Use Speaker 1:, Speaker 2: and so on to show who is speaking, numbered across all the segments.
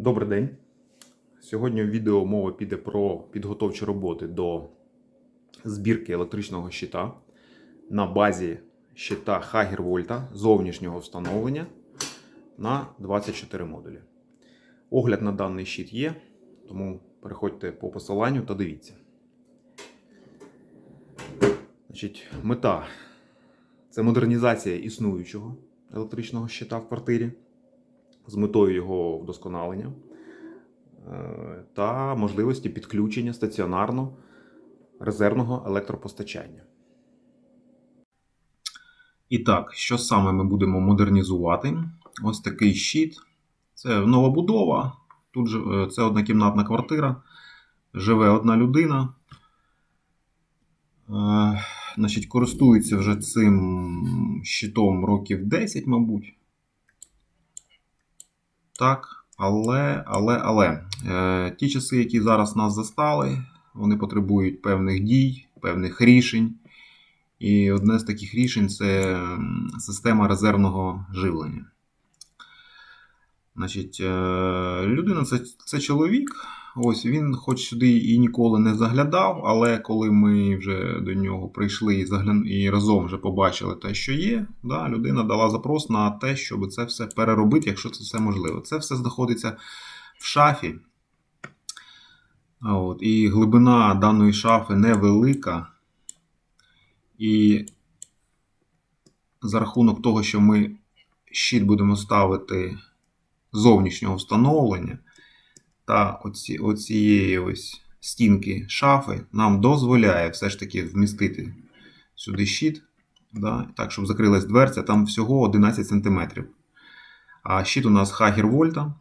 Speaker 1: Добрий день. Сьогодні в відео мова піде про підготовчі роботи до збірки електричного щита на базі щита Volta зовнішнього встановлення на 24 модулі. Огляд на даний щит є, тому переходьте по посиланню та дивіться. Значить, мета це модернізація існуючого електричного щита в квартирі з метою його вдосконалення е, та можливості підключення стаціонарно резервного електропостачання. І так, що саме ми будемо модернізувати? Ось такий щит. Це нова будова. Тут же е, це однокімнатна квартира. Живе одна людина. Е, Значить, користується вже цим щитом років 10, мабуть. Так, але, але, але. Е, ті часи, які зараз нас застали, вони потребують певних дій, певних рішень. І одне з таких рішень це система резервного живлення. Значить, е, людина це, це чоловік. Ось він хоч сюди і ніколи не заглядав, але коли ми вже до нього прийшли і, заглян... і разом вже побачили те, що є, да, людина дала запрос на те, щоб це все переробити, якщо це все можливо. Це все знаходиться в шафі. От, і глибина даної шафи невелика. І за рахунок того, що ми щит будемо ставити зовнішнього встановлення та оці, оцієї ось стінки шафи нам дозволяє все ж таки вмістити сюди щит, да, так, щоб закрилась дверця, там всього 11 см. А щит у нас Hager Volta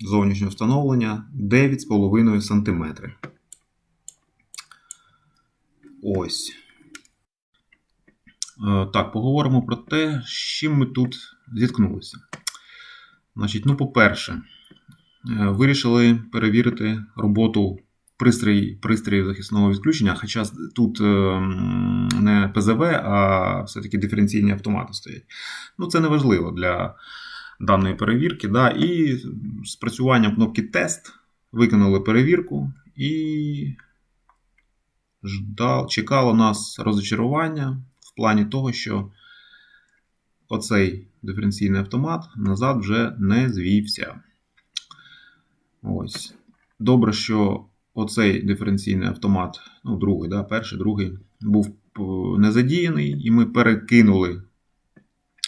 Speaker 1: зовнішнього встановлення 9,5 см. Ось. Е, Так, поговоримо про те, з чим ми тут зіткнулися. Значить, ну, по-перше, вирішили перевірити роботу пристрій, пристроїв захисного відключення, хоча тут е, не ПЗВ, а все-таки диференційні автомати стоять. Ну, це не важливо для даної перевірки. Да? І спрацюванням кнопки тест виконали перевірку і ждал, чекало нас розочарування в плані того, що оцей диференційний автомат назад вже не звівся. Ось. Добре, що оцей диференційний автомат, ну, другий, да, перший, другий, був е, не задіяний, і ми перекинули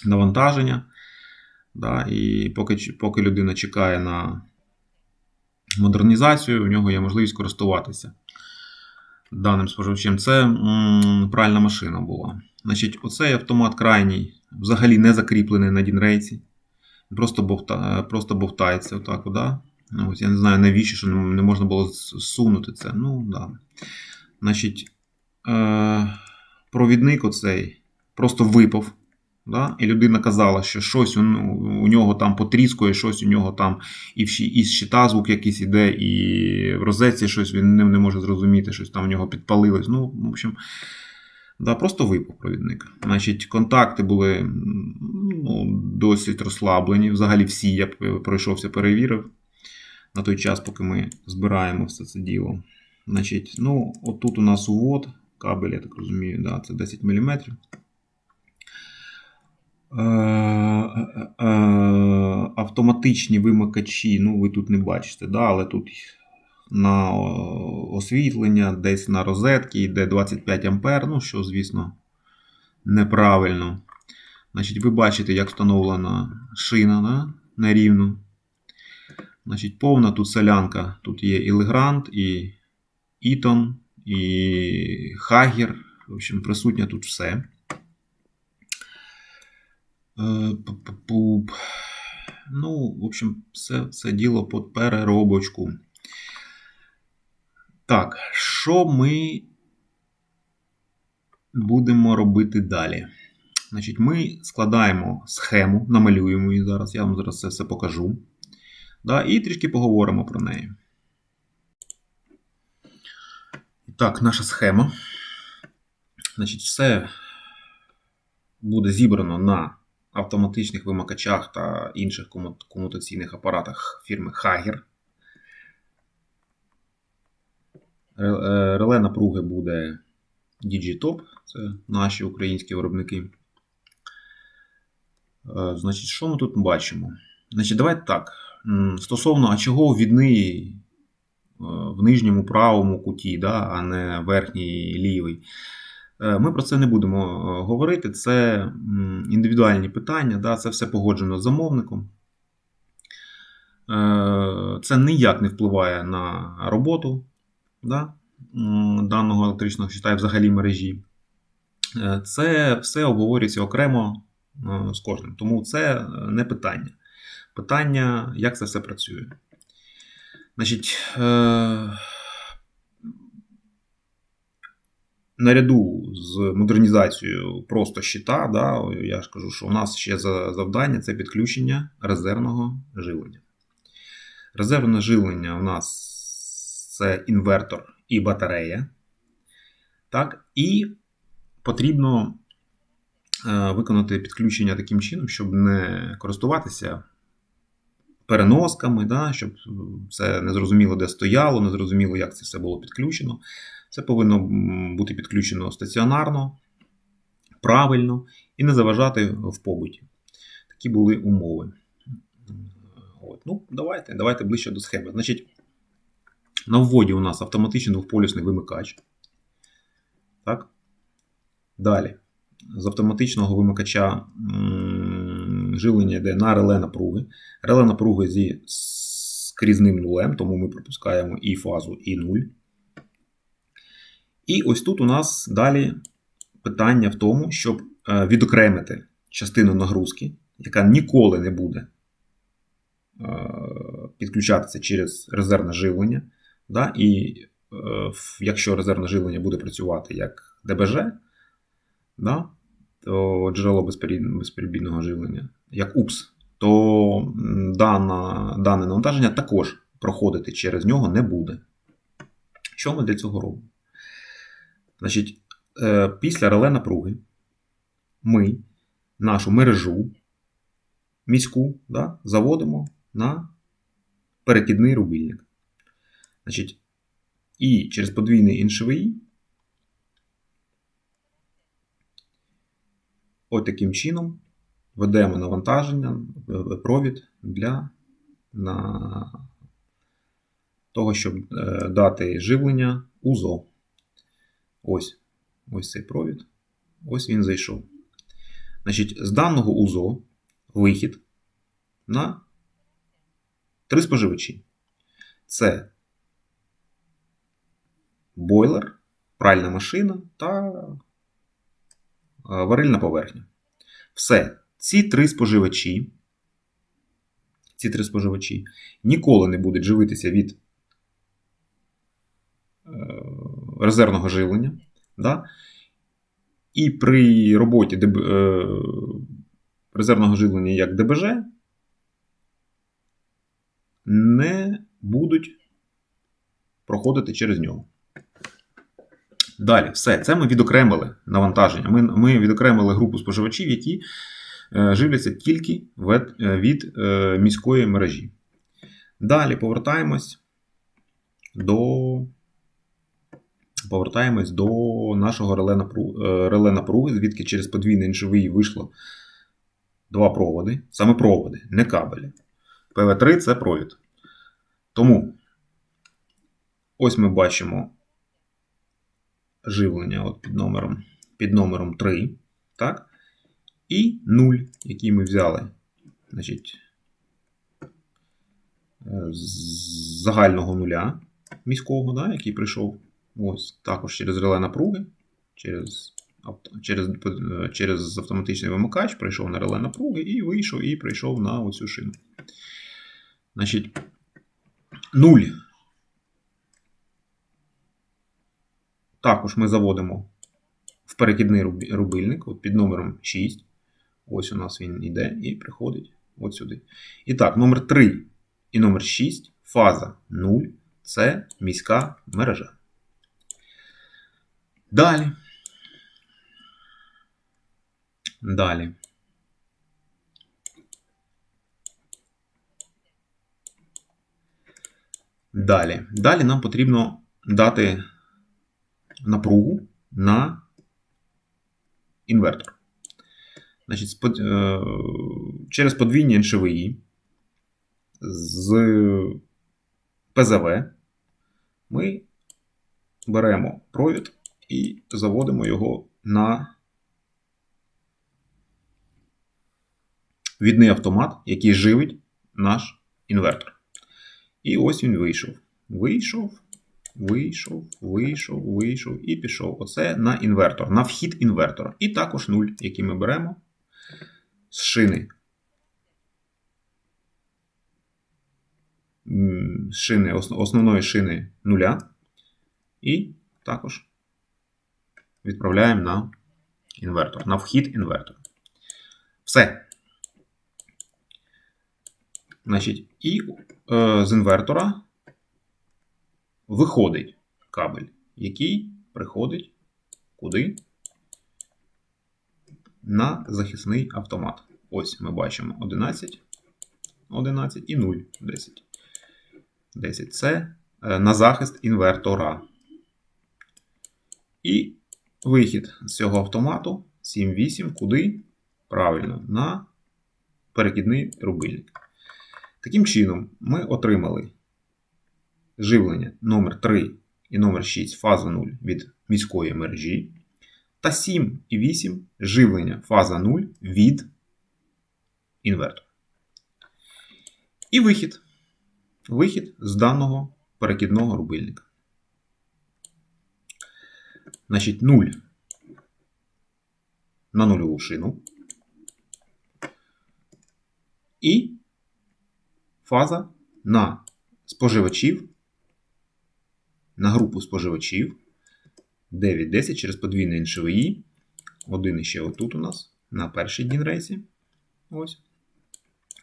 Speaker 1: навантаження. Да, і поки, поки людина чекає на модернізацію, у нього є можливість користуватися даним споживачем. Це м, пральна машина була. Значить, оцей автомат крайній взагалі не закріплений на дінрейці. Просто, бовта, просто бовтається отак. Да? Ну, Ось, я не знаю, навіщо, що не можна було зсунути це. Ну, да. Значить, е, провідник оцей просто випав. Да? І людина казала, що щось у, у нього там потріскує, щось у нього там і, в, щі- і щита звук якийсь іде, і в розетці щось він не, не може зрозуміти, щось там у нього підпалилось. Ну, в общем, да, просто випав провідник. Значить, контакти були ну, досить розслаблені. Взагалі всі я пройшовся, перевірив на той час, поки ми збираємо все це діло. Значить, ну, отут у нас увод, кабель, я так розумію, да, це 10 мм. Е, е, е, Автоматичні вимикачі, ну ви тут не бачите, да, але тут на освітлення, десь на розетки йде 25 А, ну що, звісно, неправильно. Значить, ви бачите, як встановлена шина да, нерівно. Значить, повна тут солянка. Тут є і Legrand, і Eaton, і Hager. В общем, присутнє тут все. Е. Ну, в общем, все це діло під переробочку. Так, що ми будемо робити далі? Значить, ми складаємо схему, намалюємо її зараз. Я вам зараз це все покажу. Да, І трішки поговоримо про неї. Так, наша схема. Значить, Все буде зібрано на автоматичних вимикачах та інших комутаційних апаратах фірми Hager. Е, реле напруги буде Digitop, це наші українські виробники. Е, значить, що ми тут бачимо? Значить, Давайте так. Стосовно, а чого відний е, в нижньому правому куті, да, а не верхній лівий. Е, Ми про це не будемо е, говорити. Це індивідуальні питання, да, це все погоджено з замовником. Це ніяк не впливає на роботу да, даного електричного щита і взагалі мережі. Це все обговорюється окремо з кожним. Тому це не питання. Питання, як це все працює. Значить, е, наряду з модернізацією просто щита, да, я ж кажу, що у нас ще за завдання це підключення резервного живлення. Резервне живлення у нас це інвертор і батарея. Так, і потрібно е, виконати підключення таким чином, щоб не користуватися переносками, да, щоб це не зрозуміло, де стояло, не зрозуміло, як це все було підключено. Це повинно бути підключено стаціонарно, правильно і не заважати в побуті. Такі були умови. От. Ну, давайте, давайте ближче до схеми. Значить, на вводі у нас автоматичний двохполюсний вимикач. Так? Далі. З автоматичного вимикача живлення йде на реле напруги. Реле напруги зі скрізним нулем, тому ми пропускаємо і фазу, і нуль. І ось тут у нас далі питання в тому, щоб е, відокремити частину нагрузки, яка ніколи не буде е, підключатися через резервне живлення. Да? І е, якщо резервне живлення буде працювати як ДБЖ, да? То джерело безперебій- безперебійного живлення, як УПС, то дана, дане навантаження також проходити через нього не буде. Що ми для цього робимо? Значить, е, після реле напруги ми нашу мережу міську да, заводимо на перекидний рубильник. Значить, і через подвійний НШВІ от таким чином ведемо навантаження, е, провід для на того, щоб е, дати живлення УЗО. Ось, ось цей провід. Ось він зайшов. Значить, з даного УЗО вихід на три споживачі. Це бойлер, пральна машина та е, варильна поверхня. Все. Ці три споживачі, ці три споживачі ніколи не будуть живитися від е, резервного живлення. Да? І при роботі ДБ, е, резервного живлення як ДБЖ не будуть проходити через нього. Далі, все, це ми відокремили навантаження. Ми, ми відокремили групу споживачів, які е, живляться тільки від, е, від е, міської мережі. Далі повертаємось до, повертаємось до нашого реле, напру, напруги, звідки через подвійний НШВІ вийшло два проводи, саме проводи, не кабелі. ПВ3 це провід. Тому ось ми бачимо живлення от під номером під номером 3, так? І 0, який ми взяли значить, е, з загального нуля міського, да, який прийшов ось також через реле напруги, через, через, е, через автоматичний вимикач, прийшов на реле напруги і вийшов і прийшов на оцю шину. Значить, 0 Також ми заводимо в перекидний рубильник от під номером 6. Ось у нас він йде і приходить от сюди. І так, номер 3 і номер 6, фаза 0 це міська мережа. Далі. Далі. Далі. Далі нам потрібно дати напругу на інвертор. Значить, е, через подвійні НШВІ з ПЗВ ми беремо провід і заводимо його на відний автомат, який живить наш інвертор. І ось він вийшов. Вийшов, вийшов, вийшов, вийшов і пішов. Оце на інвертор, на вхід інвертора. І також нуль, який ми беремо з шини. Шини, основної шини нуля. І також відправляємо на інвертор, на вхід інвертора. Все. Значить, і е, з інвертора виходить кабель, який приходить куди? На захисний автомат. Ось ми бачимо 11, 11 і 0, 10. 10 це е, на захист інвертора. І вихід з цього автомату 7-8 куди? Правильно, на перекидний рубильник. Таким чином, ми отримали живлення номер 3 і номер 6 фаза 0 від міської мережі та 7 і 8 живлення фаза 0 від інвертора. І вихід. Вихід з даного перекидного рубильника. Значить, 0 на нульову шину. І фаза на споживачів, на групу споживачів 9-10 через подвійне НШВІ. Один іще отут у нас на першій дінрейсі. Ось.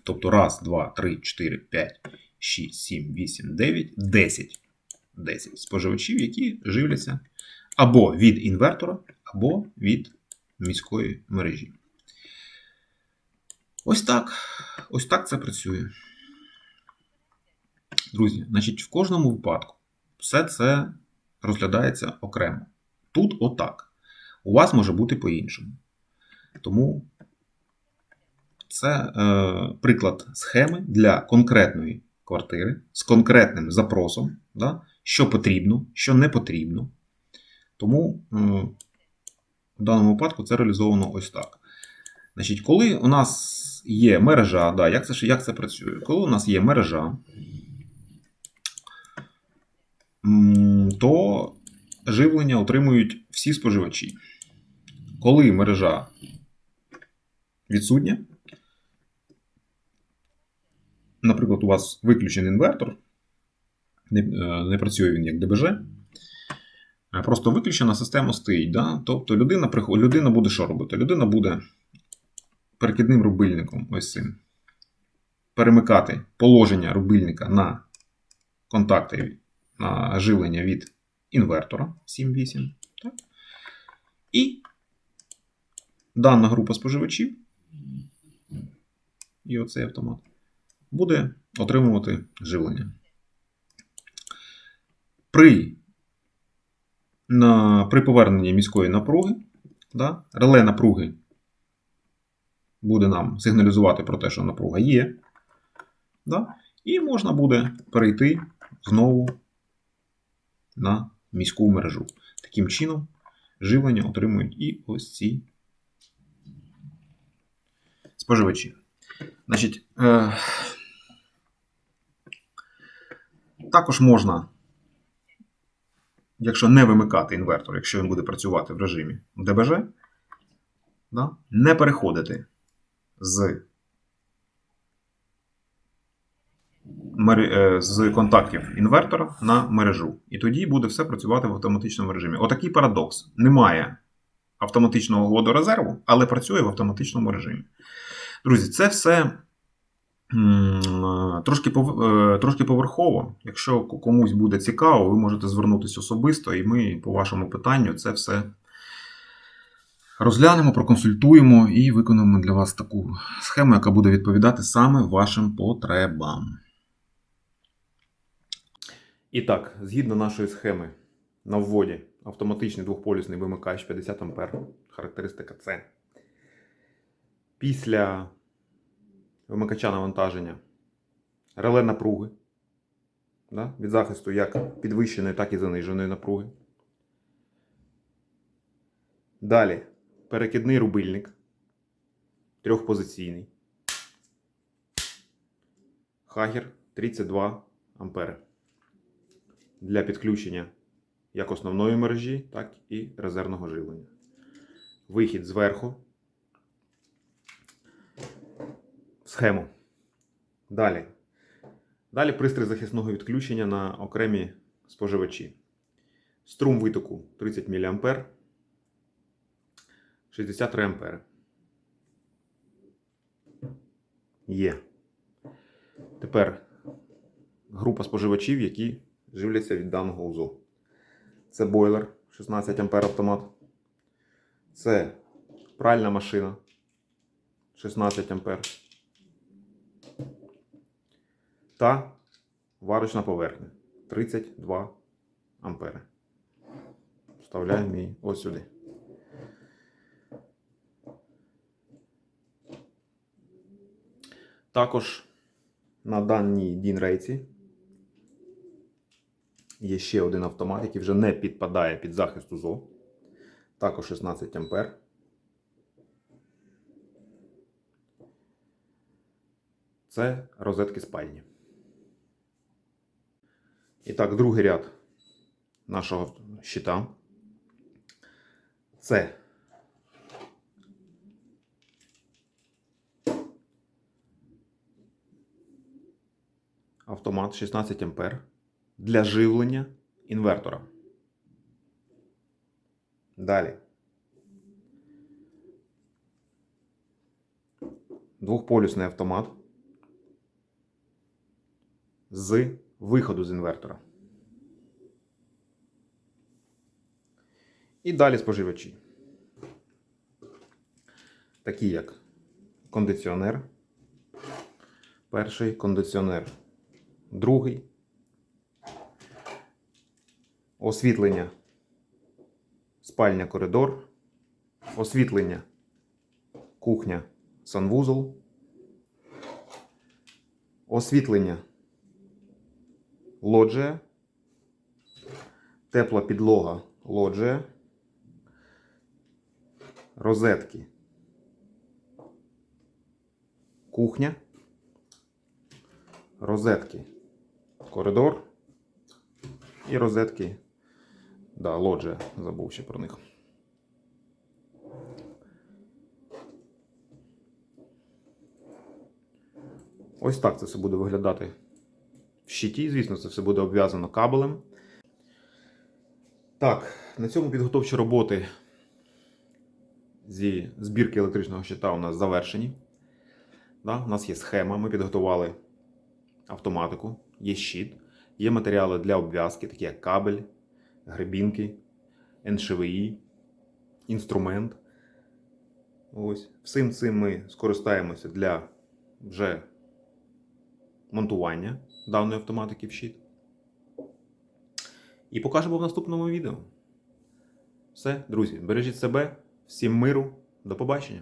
Speaker 1: Тобто раз, два, три, 4, 5, 6, 7, 8, 9, 10. 10 споживачів, які живляться або від інвертора, або від міської мережі. Ось так. Ось так це працює. Друзі, значить, в кожному випадку все це розглядається окремо. Тут отак. У вас може бути по-іншому. Тому це е, приклад схеми для конкретної квартири з конкретним запросом, да, що потрібно, що не потрібно. Тому е, в даному випадку це реалізовано ось так. Значить, коли у нас є мережа, да, як, це, як це працює? Коли у нас є мережа, то живлення отримують всі споживачі. Коли мережа відсутня, наприклад, у вас виключений інвертор, не, е, не працює він як ДБЖ, просто виключена система стоїть. Да? Тобто людина, людина буде що робити? Людина буде перекидним рубильником, ось цим, перемикати положення рубильника на контакти живлення від інвертора 7.8. Так? І дана група споживачів, і оцей автомат, буде отримувати живлення. При, на, при поверненні міської напруги, да, реле напруги буде нам сигналізувати про те, що напруга є. Да, і можна буде перейти знову на міську мережу. Таким чином, живлення отримують і ось ці споживачі. Значить, е, також можна, якщо не вимикати інвертор, якщо він буде працювати в режимі ДБЖ, да, не переходити з, мер- е, з контактів інвертора на мережу. І тоді буде все працювати в автоматичному режимі. Отакий парадокс. Немає автоматичного водорезерву, але працює в автоматичному режимі. Друзі, це все е, трошки, е, трошки поверхово. Якщо комусь буде цікаво, ви можете звернутися особисто, і ми по вашому питанню це все розглянемо, проконсультуємо і виконаємо для вас таку схему, яка буде відповідати саме вашим потребам. І так, згідно нашої схеми на вводі автоматичний двохполюсний вимикач 50 А, характеристика С. Після вимикача навантаження реле напруги да, від захисту як підвищеної, так і заниженої напруги. Далі перекидний рубильник трьохпозиційний. Хагер 32 ампери для підключення як основної мережі, так і резервного живлення. Вихід зверху. Схему. Далі. Далі пристрій захисного відключення на окремі споживачі. Струм витоку 30 мА. 63 ампери. Є. Тепер група споживачів, які живляться від даного узлу. Це бойлер 16 ампер автомат. Це пральна машина 16 ампер. Та варочна поверхня 32 ампери. Вставляємо її ось сюди. Також на даній дінрейці є ще один автомат, який вже не підпадає під захист УЗО. Також 16 ампер. Це розетки спальні. І так, другий ряд нашого щита. Це автомат 16 ампер для живлення інвертора. Далі. Двохполюсний автомат з виходу з інвертора. І далі споживачі. Такі як кондиціонер. Перший кондиціонер. Другий. Освітлення. Спальня коридор. Освітлення. Кухня. Санвузол. Освітлення. Лоджія. Тепла підлога. Лоджія. Розетки. Кухня. Розетки. Коридор. І розетки. Да, лоджія. Забув ще про них. Ось так це все буде виглядати в щиті. Звісно, це все буде обв'язано кабелем. Так, на цьому підготовчі роботи зі збірки електричного щита у нас завершені. Да, у нас є схема, ми підготували автоматику, є щит, є матеріали для обв'язки, такі як кабель, гребінки, НШВІ, інструмент. Ось. Всім цим ми скористаємося для вже монтування даної автоматики в щит. І покажемо в наступному відео. Все, друзі, бережіть себе, всім миру, до побачення!